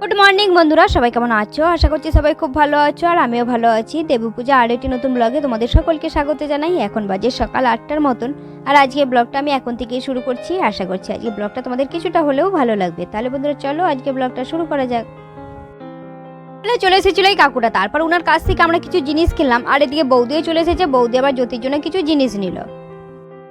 Good morning বন্ধুরা, সবাই কেমন আছো? আশা করছি সবাই খুব ভালো আছো, আর আমিও ভালো আছি। দেবী পূজা আর একটি নতুন ব্লগে তোমাদের সকলকে স্বাগত জানাই। এখন বাজে সকাল আটটার মতন, আর আজকে ব্লগটা আমি এখন থেকেই শুরু করছি। আশা করছি আজকে ব্লগটা তোমাদের কিছুটা হলেও ভালো লাগবে। তাহলে বন্ধুরা, চলো আজকে ব্লগটা শুরু করা যাক। চলে এসেছিল এই কাকুটা তারপর ওনার কাছ থেকে আমরা কিছু জিনিস কিনলাম, আর এদিকে বৌদিও চলে এসেছে। বৌদি আবার জ্যোতির জন্য কিছু জিনিস নিল।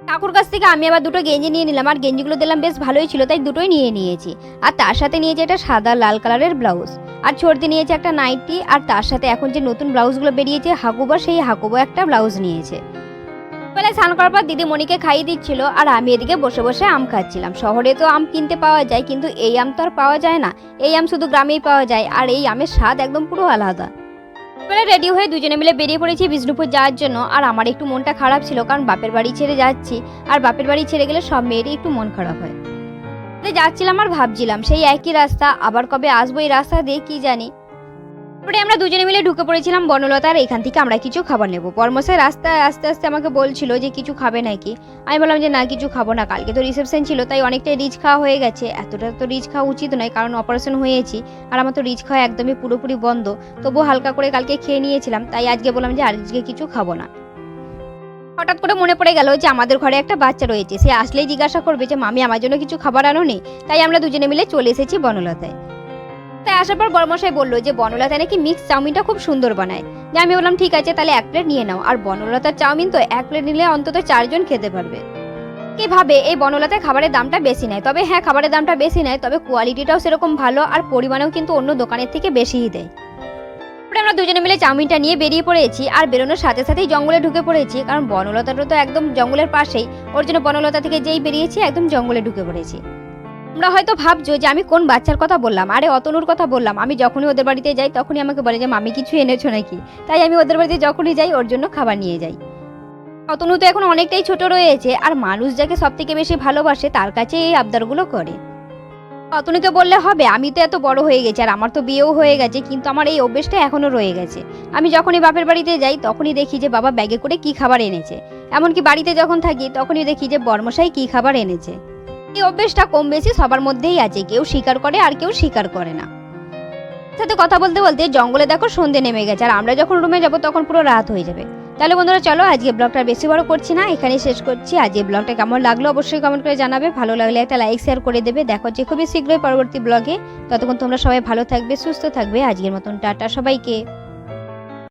কাকুর কাছ থেকে আমি আবার দুটো গেঞ্জি নিয়ে নিলাম। আর গেঞ্জিগুলো দিলাম বেশ ভালোই ছিল, তাই দুটোই নিয়ে নিয়েছি। আর তার সাথে নিয়েছে একটা সাদা লাল কালারের ব্লাউজ। আর ছড়তে নিয়েছে একটা নাইটি, আর তার সাথে এখন যে নতুন ব্লাউজগুলো বেরিয়েছে, হাকুবা, সেই হাকুবা একটা ব্লাউজ নিয়েছে। বেলায় স্নান করার পর দিদি মণিকে খাইয়ে দিচ্ছিল, আর আমি এদিকে বসে বসে আম খাচ্ছিলাম। শহরে তো আম কিনতে পাওয়া যায়, কিন্তু এই আম তো আর পাওয়া যায় না। এই আম শুধু গ্রামেই পাওয়া যায়, আর এই আমের স্বাদ একদম পুরো আলাদা। এবারে রেডি হয়ে দুজনে মিলে বেরিয়ে পড়েছি বিষ্ণুপুর যাওয়ার জন্য। আর আমার একটু মনটা খারাপ ছিল, কারণ বাপের বাড়ি ছেড়ে যাচ্ছি। আর বাপের বাড়ি ছেড়ে গেলে সব মেয়েরই একটু মন খারাপ হয়। যাচ্ছিলাম আর ভাবছিলাম, সেই একই রাস্তা, আবার কবে আসব এই রাস্তা দিয়ে কি জানি। তারপরে আমরা দুজনে মিলে ঢুকে পড়েছিলাম বনলতার, এখান থেকে আমরা কিছু খাবার নেব। পরমশাই রাস্তায়, আস্তে আস্তে আমাকে বলছিল যে কিছু খাবে নাকি? আমি বললাম যে, না, কিছু খাব না, কালকে তো রিসেপশন ছিল, তাই অনেকটাই রিচ খাওয়া হয়ে গেছে। এতটা তো রিচ খাওয়া উচিত নয়, কারণ অপারেশন হয়েছি, আর আমার তো রিচ খাওয়া একদমই পুরোপুরি বন্ধ। তবুও হালকা করে কালকে খেয়ে নিয়েছিলাম, তাই আজকে বললাম যে, আজকে কিছু খাব না। হঠাৎ করে মনে পড়ে গেল যে, আমাদের ঘরে একটা বাচ্চা রয়েছে। সে আসলেই জিজ্ঞাসা করবে যে, মামি, আমার জন্য কিছু খাবার আনো নি তাই আমরা দুজনে মিলে চলে এসেছি বনলতায়। তাই আসার পর বড়মশাই বলল যে বনলতা নাকি মিক্স চাউমিনটা খুব সুন্দর বানায়। যে আমি বললাম, ঠিক আছে, তাহলে এক প্লেট নিয়ে নাও। আর বনলতার চাউমিন তো এক প্লেট নিলে অন্তত চারজন খেতে পারবে। কীভাবে এই বনলতায় খাবারের দামটা বেশি নেয়। তবে হ্যাঁ খাবারের দামটা বেশি নেয়, তবে কোয়ালিটিটাও সেরকম ভালো আর পরিমাণেও কিন্তু অন্য দোকানের থেকে বেশিই দেয়। তারপরে আমরা দুজনে মিলে চাউমিনটা নিয়ে বেরিয়ে পড়েছি আর বেরোনোর সাথে সাথেই জঙ্গলে ঢুকে পড়েছি, কারণ বনলতাটা তো একদম জঙ্গলের পাশেই। ওর জন্য বনলতা থেকে যেই বেরিয়েছি, একদম জঙ্গলে ঢুকে পড়েছি। তোমরা হয়তো ভাবছ যে আমি কোন বাচ্চার কথা বললাম? আরে, অতনুর কথা বললাম। আমি যখনই ওদের বাড়িতে যাই, তখনই আমাকে বলে যে, মামি, কিছু এনেছো নাকি? তাই আমি ওদের বাড়িতে যখনই যাই, ওর জন্য খাবার নিয়ে যাই। অতনু তো এখন অনেকটাই ছোট রয়েছে, আর মানুষ যাকে সব থেকে বেশি ভালোবাসে, তার কাছে এই আবদারগুলো করে। অতনুকে বললে হবে, আমি তো এত বড় হয়ে গেছি, আর আমার তো বিয়েও হয়ে গেছে, কিন্তু আমার এই অভ্যেসটা এখনও রয়ে গেছে। আমি যখনই বাপের বাড়িতে যাই, তখনই দেখি যে, বাবা ব্যাগে করে কি খাবার এনেছে। এমনকি বাড়িতে যখন থাকি, তখনই দেখি যে, বর্মশাই কি খাবার এনেছে। এই অভ্যেসটা কম বেশি সবার মধ্যেই আছে। কেউ স্বীকার করে আর কেউ স্বীকার করে না। সাথে কথা বলতে বলতে জঙ্গলে দেখো সন্ধে নেমে গেছে আর আমরা যখন রুমে যাব তখন পুরো রাত হয়ে যাবে। তাহলে বন্ধুরা চলো আজকে ব্লগটা বেশি বড় করছি না, এখানে শেষ করছি। আজকে ব্লগটা কেমন লাগল অবশ্যই কমেন্ট করে জানাবে। ভালো লাগলে একটা লাইক শেয়ার করে দেবে। দেখো যে খুবই শীঘ্রই পরবর্তী ব্লগে ততক্ষণ তোমরা সবাই ভালো থাকবে, সুস্থ থাকবে। আজকের মতন টাটা সবাইকে।